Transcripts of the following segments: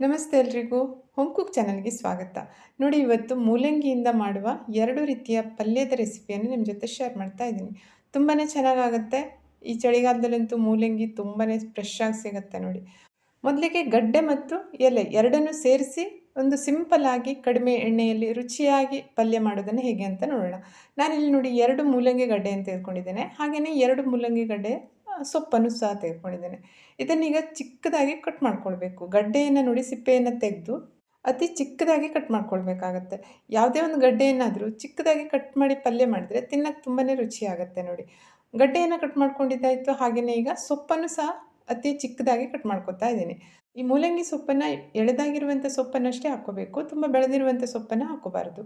ನಮಸ್ತೆ ಎಲ್ರಿಗೂ home cook ಚಾನಲ್ಗೆ ಸ್ವಾಗತ. ನೋಡಿ, ಇವತ್ತು ಮೂಲಂಗಿಯಿಂದ ಮಾಡುವ ಎರಡು ರೀತಿಯ ಪಲ್ಯದ ರೆಸಿಪಿಯನ್ನು ನಿಮ್ಮ ಜೊತೆ ಶೇರ್ ಮಾಡ್ತಾ ಇದ್ದೀನಿ. ತುಂಬಾ ಚೆನ್ನಾಗಾಗುತ್ತೆ. ಈ ಚಳಿಗಾಲದಲ್ಲಂತೂ ಮೂಲಂಗಿ ತುಂಬಾ ಫ್ರೆಶ್ ಆಗಿ ಸಿಗುತ್ತೆ ನೋಡಿ. ಮೊದಲಿಗೆ ಗಡ್ಡೆ ಮತ್ತು ಎಲೆ ಎರಡನ್ನೂ ಸೇರಿಸಿ ಒಂದು ಸಿಂಪಲ್ ಆಗಿ ಕಡಿಮೆ ಎಣ್ಣೆಯಲ್ಲಿ ರುಚಿಯಾಗಿ ಪಲ್ಯ ಮಾಡೋದನ್ನು ಹೇಗೆ ಅಂತ ನೋಡೋಣ. ನಾನಿಲ್ಲಿ ನೋಡಿ ಎರಡು ಮೂಲಂಗಿ ಗಡ್ಡೆ ಅಂತ ತೆಗೆದುಕೊಂಡಿದ್ದೇನೆ ಹಾಗೆಯೇ ಎರಡು ಮೂಲಂಗಿ ಗಡ್ಡೆ ಸೊಪ್ಪನ್ನು ಸಹ ತೆಗೆದುಕೊಂಡಿದ್ದೇನೆ. ಇದನ್ನೀಗ ಚಿಕ್ಕದಾಗಿ ಕಟ್ ಮಾಡ್ಕೊಳ್ಬೇಕು. ಗಡ್ಡೆಯನ್ನು ನೋಡಿ ಸಿಪ್ಪೆಯನ್ನು ತೆಗೆದು ಅತಿ ಚಿಕ್ಕದಾಗಿ ಕಟ್ ಮಾಡ್ಕೊಳ್ಬೇಕಾಗತ್ತೆ. ಯಾವುದೇ ಒಂದು ಗಡ್ಡೆಯನ್ನಾದರೂ ಚಿಕ್ಕದಾಗಿ ಕಟ್ ಮಾಡಿ ಪಲ್ಯ ಮಾಡಿದ್ರೆ ತಿನ್ನಕ್ಕೆ ತುಂಬಾ ರುಚಿಯಾಗುತ್ತೆ ನೋಡಿ. ಗಡ್ಡೆಯನ್ನು ಕಟ್ ಮಾಡ್ಕೊಂಡಿದ್ದಾಯಿತು ಹಾಗೆಯೇ ಈಗ ಸೊಪ್ಪನ್ನು ಸಹ ಅತಿ ಚಿಕ್ಕದಾಗಿ ಕಟ್ ಮಾಡ್ಕೊತಾ ಇದ್ದೀನಿ. ಈ ಮೂಲಂಗಿ ಸೊಪ್ಪನ್ನು ಎಳೆದಾಗಿರುವಂಥ ಸೊಪ್ಪನ್ನಷ್ಟೇ ಹಾಕ್ಕೋಬೇಕು. ತುಂಬ ಬೆಳೆದಿರುವಂಥ ಸೊಪ್ಪನ್ನು ಹಾಕೋಬಾರ್ದು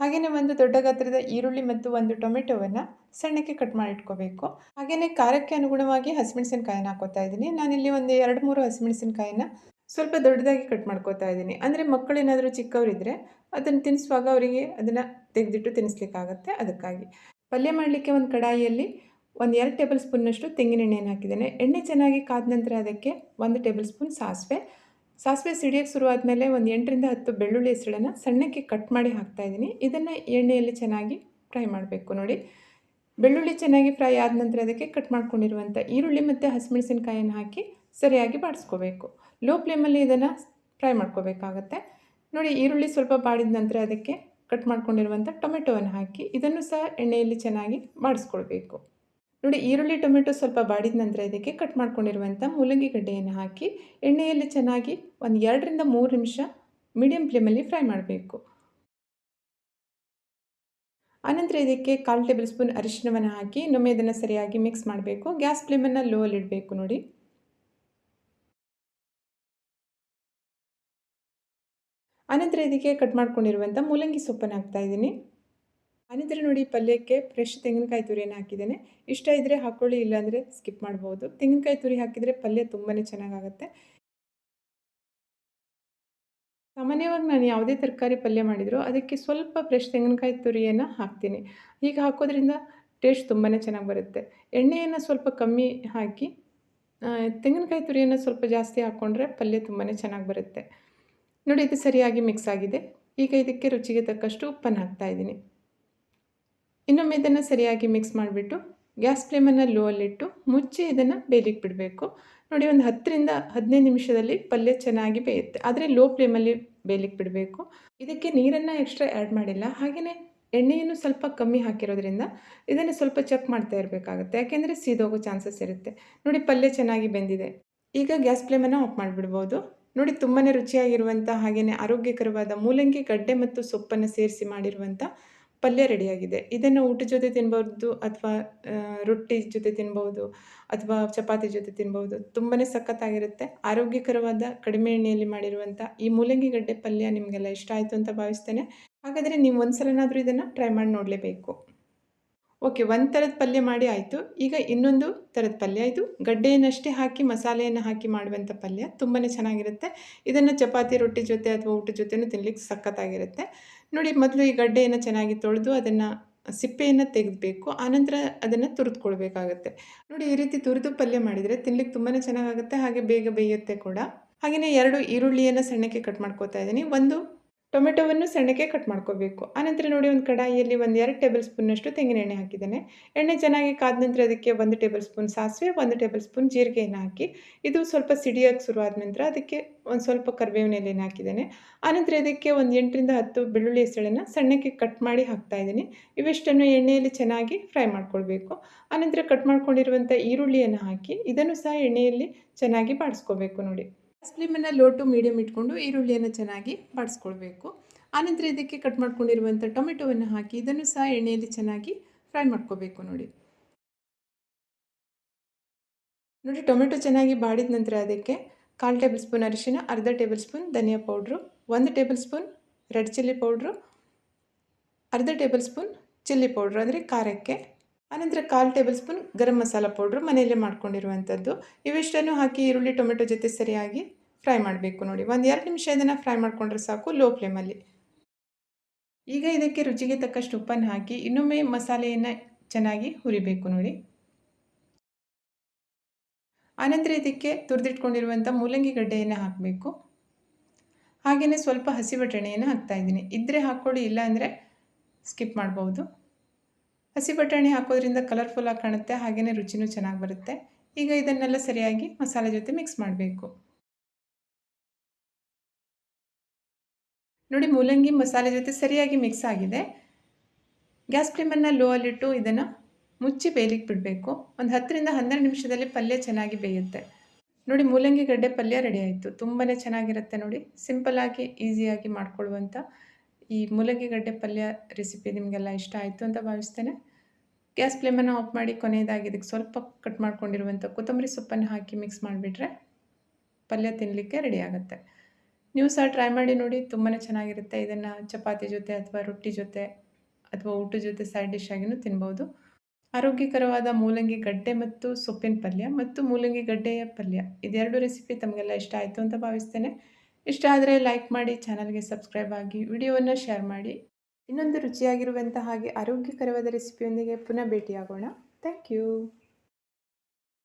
ಹಾಗೆಯೇ ಒಂದು ದೊಡ್ಡ ಗಾತ್ರದ ಈರುಳ್ಳಿ ಮತ್ತು ಒಂದು ಟೊಮೆಟೊವನ್ನು ಸಣ್ಣಕ್ಕೆ ಕಟ್ ಮಾಡಿ ಇಟ್ಕೋಬೇಕು. ಹಾಗೆಯೇ ಖಾರಕ್ಕೆ ಅನುಗುಣವಾಗಿ ಹಸಿಮೆಣಸಿನ್ಕಾಯಿನ ಹಾಕೋತಾ ಇದ್ದೀನಿ. ನಾನಿಲ್ಲಿ ಒಂದು ಎರಡು ಮೂರು ಹಸಿಮೆಣಸಿನ್ಕಾಯಿನ ಸ್ವಲ್ಪ ದೊಡ್ಡದಾಗಿ ಕಟ್ ಮಾಡ್ಕೋತಾ ಇದ್ದೀನಿ. ಅಂದರೆ ಮಕ್ಕಳೇನಾದರೂ ಚಿಕ್ಕವರಿದ್ದರೆ ಅದನ್ನು ತಿನ್ನಿಸುವಾಗ ಅವರಿಗೆ ಅದನ್ನು ತೆಗೆದಿಟ್ಟು ತಿನ್ನಿಸ್ಲಿಕ್ಕಾಗತ್ತೆ ಅದಕ್ಕಾಗಿ. ಪಲ್ಯ ಮಾಡಲಿಕ್ಕೆ ಒಂದು ಕಡಾಯಿಯಲ್ಲಿ ಒಂದು ಎರಡು ಟೇಬಲ್ ಸ್ಪೂನ್ನಷ್ಟು ತೆಂಗಿನ ಎಣ್ಣೆಯನ್ನು ಹಾಕಿದ್ದೇನೆ. ಎಣ್ಣೆ ಚೆನ್ನಾಗಿ ಕಾದ ನಂತರ ಅದಕ್ಕೆ ಒಂದು ಟೇಬಲ್ ಸ್ಪೂನ್ ಸಾಸಿವೆ ಸಾಸಿವೆ ಸಿಡಿಯೋಕ್ಕೆ ಶುರುವಾದಮೇಲೆ ಒಂದು ಎಂಟರಿಂದ ಹತ್ತು ಬೆಳ್ಳುಳ್ಳಿ ಹೆಸಳನ್ನು ಸಣ್ಣಕ್ಕೆ ಕಟ್ ಮಾಡಿ ಹಾಕ್ತಾ ಇದ್ದೀನಿ. ಇದನ್ನು ಎಣ್ಣೆಯಲ್ಲಿ ಚೆನ್ನಾಗಿ ಫ್ರೈ ಮಾಡಬೇಕು ನೋಡಿ. ಬೆಳ್ಳುಳ್ಳಿ ಚೆನ್ನಾಗಿ ಫ್ರೈ ಆದ ನಂತರ ಅದಕ್ಕೆ ಕಟ್ ಮಾಡ್ಕೊಂಡಿರುವಂಥ ಈರುಳ್ಳಿ ಮತ್ತು ಹಸಿಮೆಣಸಿನ್ಕಾಯನ್ನು ಹಾಕಿ ಸರಿಯಾಗಿ ಬಾಡಿಸ್ಕೋಬೇಕು. ಲೋ ಫ್ಲೇಮಲ್ಲಿ ಇದನ್ನು ಫ್ರೈ ಮಾಡ್ಕೋಬೇಕಾಗತ್ತೆ. ನೋಡಿ, ಈರುಳ್ಳಿ ಸ್ವಲ್ಪ ಬಾಡಿದ ನಂತರ ಅದಕ್ಕೆ ಕಟ್ ಮಾಡ್ಕೊಂಡಿರುವಂಥ ಟೊಮೆಟೊವನ್ನು ಹಾಕಿ ಇದನ್ನು ಸಹ ಎಣ್ಣೆಯಲ್ಲಿ ಚೆನ್ನಾಗಿ ಬಾಡಿಸ್ಕೊಳ್ಬೇಕು. ನೋಡಿ ಈರುಳ್ಳಿ ಟೊಮೆಟೊ ಸ್ವಲ್ಪ ಬಾಡಿದ ನಂತರ ಇದಕ್ಕೆ ಕಟ್ ಮಾಡ್ಕೊಂಡಿರುವಂಥ ಮೂಲಂಗಿ ಗಡ್ಡೆಯನ್ನು ಹಾಕಿ ಎಣ್ಣೆಯಲ್ಲಿ ಚೆನ್ನಾಗಿ ಒಂದು ಎರಡರಿಂದ ಮೂರು ನಿಮಿಷ ಮೀಡಿಯಂ ಫ್ಲೇಮಲ್ಲಿ ಫ್ರೈ ಮಾಡಬೇಕು. ಆನಂತರ ಇದಕ್ಕೆ ಕಾಲು ಟೇಬಲ್ ಸ್ಪೂನ್ ಅರಿಶಿಣವನ್ನು ಹಾಕಿ ಇನ್ನೊಮ್ಮೆ ಇದನ್ನು ಸರಿಯಾಗಿ ಮಿಕ್ಸ್ ಮಾಡಬೇಕು. ಗ್ಯಾಸ್ ಫ್ಲೇಮನ್ನು ಲೋ ಅಲ್ಲಿ ಇಡಬೇಕು ನೋಡಿ. ಆನಂತರ ಇದಕ್ಕೆ ಕಟ್ ಮಾಡ್ಕೊಂಡಿರುವಂಥ ಮೂಲಂಗಿ ಸೊಪ್ಪನ್ನು ಹಾಕ್ತಾ ಇದ್ದೀನಿ. ಆನಂತರ ನೋಡಿ ಪಲ್ಯಕ್ಕೆ ಫ್ರೆಶ್ ತೆಂಗಿನಕಾಯಿ ತುರಿಯನ್ನು ಹಾಕಿದ್ದೇನೆ. ಇಷ್ಟ ಇದ್ದರೆ ಹಾಕ್ಕೊಳ್ಳಿ ಇಲ್ಲಾಂದರೆ ಸ್ಕಿಪ್ ಮಾಡ್ಬೋದು. ತೆಂಗಿನಕಾಯಿ ತುರಿ ಹಾಕಿದರೆ ಪಲ್ಯ ತುಂಬಾ ಚೆನ್ನಾಗಾಗುತ್ತೆ. ಸಾಮಾನ್ಯವಾಗಿ ನಾನು ಯಾವುದೇ ತರಕಾರಿ ಪಲ್ಯ ಮಾಡಿದರೂ ಅದಕ್ಕೆ ಸ್ವಲ್ಪ ಫ್ರೆಶ್ ತೆಂಗಿನಕಾಯಿ ತುರಿಯನ್ನು ಹಾಕ್ತೀನಿ. ಈಗ ಹಾಕೋದ್ರಿಂದ ಟೇಸ್ಟ್ ತುಂಬಾ ಚೆನ್ನಾಗಿ ಬರುತ್ತೆ. ಎಣ್ಣೆಯನ್ನು ಸ್ವಲ್ಪ ಕಮ್ಮಿ ಹಾಕಿ ತೆಂಗಿನಕಾಯಿ ತುರಿಯನ್ನು ಸ್ವಲ್ಪ ಜಾಸ್ತಿ ಹಾಕ್ಕೊಂಡ್ರೆ ಪಲ್ಯ ತುಂಬಾ ಚೆನ್ನಾಗಿ ಬರುತ್ತೆ. ನೋಡಿ, ಇದು ಸರಿಯಾಗಿ ಮಿಕ್ಸ್ ಆಗಿದೆ. ಈಗ ಇದಕ್ಕೆ ರುಚಿಗೆ ತಕ್ಕಷ್ಟು ಉಪ್ಪನ್ನು ಹಾಕ್ತಾ ಇದ್ದೀನಿ. ಇನ್ನೊಮ್ಮೆ ಇದನ್ನು ಸರಿಯಾಗಿ ಮಿಕ್ಸ್ ಮಾಡಿಬಿಟ್ಟು ಗ್ಯಾಸ್ ಫ್ಲೇಮನ್ನು ಲೋ ಅಲ್ಲಿಟ್ಟು ಮುಚ್ಚಿ ಇದನ್ನು ಬೇಯಲಿಕ್ಕೆ ಬಿಡಬೇಕು. ನೋಡಿ ಒಂದು ಹತ್ತರಿಂದ ಹದಿನೈದು ನಿಮಿಷದಲ್ಲಿ ಪಲ್ಯ ಚೆನ್ನಾಗಿ ಬೇಯುತ್ತೆ. ಆದರೆ ಲೋ ಫ್ಲೇಮಲ್ಲಿ ಬೇಯಲಿಕ್ಕೆ ಬಿಡಬೇಕು. ಇದಕ್ಕೆ ನೀರನ್ನು ಎಕ್ಸ್ಟ್ರಾ ಆ್ಯಡ್ ಮಾಡಿಲ್ಲ. ಹಾಗೆಯೇ ಎಣ್ಣೆಯನ್ನು ಸ್ವಲ್ಪ ಕಮ್ಮಿ ಹಾಕಿರೋದ್ರಿಂದ ಇದನ್ನು ಸ್ವಲ್ಪ ಚೆಕ್ ಮಾಡ್ತಾ ಇರಬೇಕಾಗುತ್ತೆ. ಯಾಕೆಂದರೆ ಸೀದೋಗೋ ಚಾನ್ಸಸ್ ಇರುತ್ತೆ. ನೋಡಿ ಪಲ್ಯ ಚೆನ್ನಾಗಿ ಬೆಂದಿದೆ. ಈಗ ಗ್ಯಾಸ್ ಫ್ಲೇಮನ್ನು ಆಫ್ ಮಾಡಿಬಿಡ್ಬೋದು. ನೋಡಿ ತುಂಬಾ ರುಚಿಯಾಗಿರುವಂಥ ಹಾಗೆಯೇ ಆರೋಗ್ಯಕರವಾದ ಮೂಲಂಗಿ ಗಡ್ಡೆ ಮತ್ತು ಸೊಪ್ಪನ್ನು ಸೇರಿಸಿ ಮಾಡಿರುವಂಥ ಪಲ್ಯ ರೆಡಿಯಾಗಿದೆ. ಇದನ್ನು ಊಟದ ಜೊತೆ ತಿನ್ಬೋದು ಅಥವಾ ರೊಟ್ಟಿ ಜೊತೆ ತಿನ್ಬೋದು ಅಥವಾ ಚಪಾತಿ ಜೊತೆ ತಿನ್ಬೋದು ತುಂಬಾ ಸಖತ್ತಾಗಿರುತ್ತೆ. ಆರೋಗ್ಯಕರವಾದ ಕಡಿಮೆ ಎಣ್ಣೆಯಲ್ಲಿ ಮಾಡಿರುವಂಥ ಈ ಮೂಲಂಗಿ ಗಡ್ಡೆ ಪಲ್ಯ ನಿಮಗೆಲ್ಲ ಇಷ್ಟ ಆಯಿತು ಅಂತ ಭಾವಿಸ್ತೇನೆ. ಹಾಗಾದರೆ ನೀವು ಒಂದು ಸಲನಾದರೂ ಇದನ್ನು ಟ್ರೈ ಮಾಡಿ ನೋಡಲೇಬೇಕು. ಓಕೆ, ಒಂದು ಥರದ ಪಲ್ಯ ಮಾಡಿ ಆಯಿತು. ಈಗ ಇನ್ನೊಂದು ಥರದ ಪಲ್ಯ ಇದು. ಗಡ್ಡೆಯನ್ನಷ್ಟೇ ಹಾಕಿ, ಮಸಾಲೆಯನ್ನು ಹಾಕಿ ಮಾಡುವಂಥ ಪಲ್ಯ. ತುಂಬಾ ಚೆನ್ನಾಗಿರುತ್ತೆ. ಇದನ್ನು ಚಪಾತಿ, ರೊಟ್ಟಿ ಜೊತೆ ಅಥವಾ ಊಟದ ಜೊತೆನೂ ತಿನ್ಲಿಕ್ಕೆ ಸಖತ್ತಾಗಿರುತ್ತೆ. ನೋಡಿ, ಮೊದಲು ಈ ಗಡ್ಡೆಯನ್ನು ಚೆನ್ನಾಗಿ ತೊಳೆದು ಅದನ್ನು ಸಿಪ್ಪೆಯನ್ನು ತೆಗೆದಬೇಕು. ಆನಂತರ ಅದನ್ನು ತುರಿದುಕೊಳ್ಬೇಕಾಗತ್ತೆ. ನೋಡಿ, ಈ ರೀತಿ ತುರಿದು ಪಲ್ಯ ಮಾಡಿದರೆ ತಿನ್ಲಿಕ್ಕೆ ತುಂಬಾ ಚೆನ್ನಾಗಾಗುತ್ತೆ, ಹಾಗೆ ಬೇಗ ಬೇಯುತ್ತೆ ಕೂಡ. ಹಾಗೆಯೇ ಎರಡು ಈರುಳ್ಳಿಯನ್ನು ಸಣ್ಣಕ್ಕೆ ಕಟ್ ಮಾಡ್ಕೋತಾ ಇದ್ದೀನಿ. ಒಂದು ಟೊಮೆಟೊವನ್ನು ಸಣ್ಣಕ್ಕೆ ಕಟ್ ಮಾಡ್ಕೋಬೇಕು. ಆನಂತರ ನೋಡಿ ಒಂದು ಕಡಾಯಿಯಲ್ಲಿ ಒಂದು ಎರಡು ಟೇಬಲ್ ಸ್ಪೂನ್ನಷ್ಟು ತೆಂಗಿನ ಎಣ್ಣೆ ಹಾಕಿದ್ದೇನೆ. ಎಣ್ಣೆ ಚೆನ್ನಾಗಿ ಕಾದ ನಂತರ ಅದಕ್ಕೆ ಒಂದು ಟೇಬಲ್ ಸ್ಪೂನ್ ಸಾಸಿವೆ, ಒಂದು ಟೇಬಲ್ ಸ್ಪೂನ್ ಜೀರಿಗೆಯನ್ನು ಹಾಕಿ. ಇದು ಸ್ವಲ್ಪ ಸಿಡಿಯೋಕ್ಕೆ ಶುರುವಾದ ನಂತರ ಅದಕ್ಕೆ ಒಂದು ಸ್ವಲ್ಪ ಕರಿಬೇವಿನ ಎಲೆಯನ್ನು ಹಾಕಿದ್ದೇನೆ. ಆನಂತರ ಇದಕ್ಕೆ ಒಂದು ಎಂಟರಿಂದ ಹತ್ತು ಬೆಳ್ಳುಳ್ಳಿ ಹೆಸಳನ್ನು ಸಣ್ಣಕ್ಕೆ ಕಟ್ ಮಾಡಿ ಹಾಕ್ತಾ ಇದ್ದೀನಿ. ಇವೆಷ್ಟನ್ನು ಎಣ್ಣೆಯಲ್ಲಿ ಚೆನ್ನಾಗಿ ಫ್ರೈ ಮಾಡ್ಕೊಳ್ಬೇಕು. ಆನಂತರ ಕಟ್ ಮಾಡ್ಕೊಂಡಿರುವಂಥ ಈರುಳ್ಳಿಯನ್ನು ಹಾಕಿ ಇದನ್ನು ಸಹ ಎಣ್ಣೆಯಲ್ಲಿ ಚೆನ್ನಾಗಿ ಬಾಡಿಸ್ಕೋಬೇಕು ನೋಡಿ. ಫ್ಲೇಮನ್ನು ಲೋ ಟು ಮೀಡಿಯಮ್ ಇಟ್ಕೊಂಡು ಈರುಳ್ಳಿಯನ್ನು ಚೆನ್ನಾಗಿ ಬಾಡಿಸ್ಕೊಳ್ಬೇಕು. ಆನಂತರ ಇದಕ್ಕೆ ಕಟ್ ಮಾಡ್ಕೊಂಡಿರುವಂಥ ಟೊಮೆಟೊವನ್ನು ಹಾಕಿ ಇದನ್ನು ಸಹ ಎಣ್ಣೆಯಲ್ಲಿ ಚೆನ್ನಾಗಿ ಫ್ರೈ ಮಾಡ್ಕೋಬೇಕು ನೋಡಿ. ನೋಡಿ ಟೊಮೆಟೊ ಚೆನ್ನಾಗಿ ಬಾಡಿದ ನಂತರ ಅದಕ್ಕೆ ಕಾಲು ಟೇಬಲ್ ಸ್ಪೂನ್ ಅರಿಶಿನ, ಅರ್ಧ ಟೇಬಲ್ ಸ್ಪೂನ್ ಧನಿಯಾ ಪೌಡ್ರು, ಒಂದು tablespoon red chilli powder, ಅರ್ಧ ಟೇಬಲ್ ಸ್ಪೂನ್ ಚಿಲ್ಲಿ ಪೌಡ್ರು, ಅಂದರೆ ಖಾರಕ್ಕೆ ಆನಂತರ ಕಾಲು tablespoon garam masala powder ಮನೆಯಲ್ಲೇ ಮಾಡ್ಕೊಂಡಿರುವಂಥದ್ದು. ಇವಿಷ್ಟನ್ನು ಹಾಕಿ ಈರುಳ್ಳಿ ಟೊಮೆಟೊ ಜೊತೆ ಸರಿಯಾಗಿ ಫ್ರೈ ಮಾಡಬೇಕು ನೋಡಿ. ಒಂದು ಎರಡು ನಿಮಿಷ ಇದನ್ನು ಫ್ರೈ ಮಾಡಿಕೊಂಡ್ರೆ ಸಾಕು ಲೋ ಫ್ಲೇಮಲ್ಲಿ. ಈಗ ಇದಕ್ಕೆ ರುಚಿಗೆ ತಕ್ಕಷ್ಟು ಉಪ್ಪನ್ನು ಹಾಕಿ ಇನ್ನೊಮ್ಮೆ ಮಸಾಲೆಯನ್ನು ಚೆನ್ನಾಗಿ ಹುರಿಬೇಕು ನೋಡಿ. ಆನಂತರ ಇದಕ್ಕೆ ತುರಿದಿಟ್ಕೊಂಡಿರುವಂಥ ಮೂಲಂಗಿ ಗಡ್ಡೆಯನ್ನು ಹಾಕಬೇಕು. ಹಾಗೆಯೇ ಸ್ವಲ್ಪ ಹಸಿ ಬಟಾಣಿಯನ್ನು ಹಾಕ್ತಾಯಿದ್ದೀನಿ ಇದ್ದರೆ ಹಾಕ್ಕೊಡಿ ಇಲ್ಲ ಅಂದರೆ ಸ್ಕಿಪ್ ಮಾಡ್ಬೋದು. ಹಸಿ ಬಟಾಣಿ ಹಾಕೋದ್ರಿಂದ ಕಲರ್ಫುಲ್ಲಾಗಿ ಕಾಣುತ್ತೆ ಹಾಗೆಯೇ ರುಚಿನೂ ಚೆನ್ನಾಗಿ ಬರುತ್ತೆ. ಈಗ ಇದನ್ನೆಲ್ಲ ಸರಿಯಾಗಿ ಮಸಾಲೆ ಜೊತೆ ಮಿಕ್ಸ್ ಮಾಡಬೇಕು. ನೋಡಿ, ಮೂಲಂಗಿ ಮಸಾಲೆ ಜೊತೆ ಸರಿಯಾಗಿ ಮಿಕ್ಸ್ ಆಗಿದೆ. ಗ್ಯಾಸ್ ಫ್ಲೇಮನ್ನು ಲೋ ಅಲ್ಲಿಟ್ಟು ಇದನ್ನು ಮುಚ್ಚಿ ಬೇಯಲಿಕ್ಕೆ ಬಿಡಬೇಕು. ಒಂದು ಹತ್ತರಿಂದ ಹನ್ನೆರಡು ನಿಮಿಷದಲ್ಲಿ ಪಲ್ಯ ಚೆನ್ನಾಗಿ ಬೇಯುತ್ತೆ. ನೋಡಿ, ಮೂಲಂಗಿ ಗಡ್ಡೆ ಪಲ್ಯ ರೆಡಿ ಆಯಿತು. ತುಂಬಾ ಚೆನ್ನಾಗಿರುತ್ತೆ ನೋಡಿ. ಸಿಂಪಲ್ಲಾಗಿ ಈಸಿಯಾಗಿ ಮಾಡ್ಕೊಳ್ಳುವಂಥ ಈ ಮೂಲಂಗಿ ಗಡ್ಡೆ ಪಲ್ಯ ರೆಸಿಪಿ ನಿಮಗೆಲ್ಲ ಇಷ್ಟ ಆಯಿತು ಅಂತ ಭಾವಿಸ್ತೇನೆ. ಗ್ಯಾಸ್ ಫ್ಲೇಮನ್ನು ಆಫ್ ಮಾಡಿ ಕೊನೆಯದಾಗಿ ಇದಕ್ಕೆ ಸ್ವಲ್ಪ ಕಟ್ ಮಾಡ್ಕೊಂಡಿರುವಂಥ ಕೊತ್ತಂಬರಿ ಸೊಪ್ಪನ್ನು ಹಾಕಿ ಮಿಕ್ಸ್ ಮಾಡಿಬಿಟ್ರೆ ಪಲ್ಯ ತಿನ್ನಲಿಕ್ಕೆ ರೆಡಿ ಆಗುತ್ತೆ. ನೀವು ಸಹ ಟ್ರೈ ಮಾಡಿ ನೋಡಿ ತುಂಬಾ ಚೆನ್ನಾಗಿರುತ್ತೆ. ಇದನ್ನು ಚಪಾತಿ ಜೊತೆ ಅಥವಾ ರೊಟ್ಟಿ ಜೊತೆ ಅಥವಾ ಊಟದ ಜೊತೆ ಸೈಡ್ ಡಿಶ್ ಆಗಿನೂ ತಿನ್ಬೋದು. ಆರೋಗ್ಯಕರವಾದ ಮೂಲಂಗಿ ಗಡ್ಡೆ ಮತ್ತು ಸೊಪ್ಪಿನ ಪಲ್ಯ ಮತ್ತು ಮೂಲಂಗಿ ಗಡ್ಡೆಯ ಪಲ್ಯ, ಇದೆರಡು ರೆಸಿಪಿ ತಮಗೆಲ್ಲ ಇಷ್ಟ ಆಯಿತು ಅಂತ ಭಾವಿಸ್ತೇನೆ. ಇಷ್ಟ ಆದರೆ ಲೈಕ್ ಮಾಡಿ ಚಾನಲ್ಗೆ ಸಬ್ಸ್ಕ್ರೈಬ್ ಆಗಿ, ವಿಡಿಯೋವನ್ನು ಶೇರ್ ಮಾಡಿ. ಇನ್ನೊಂದು ರುಚಿಯಾಗಿರುವಂಥ ಹಾಗೆ ಆರೋಗ್ಯಕರವಾದ ರೆಸಿಪಿಯೊಂದಿಗೆ ಪುನಃ ಭೇಟಿಯಾಗೋಣ. Thank you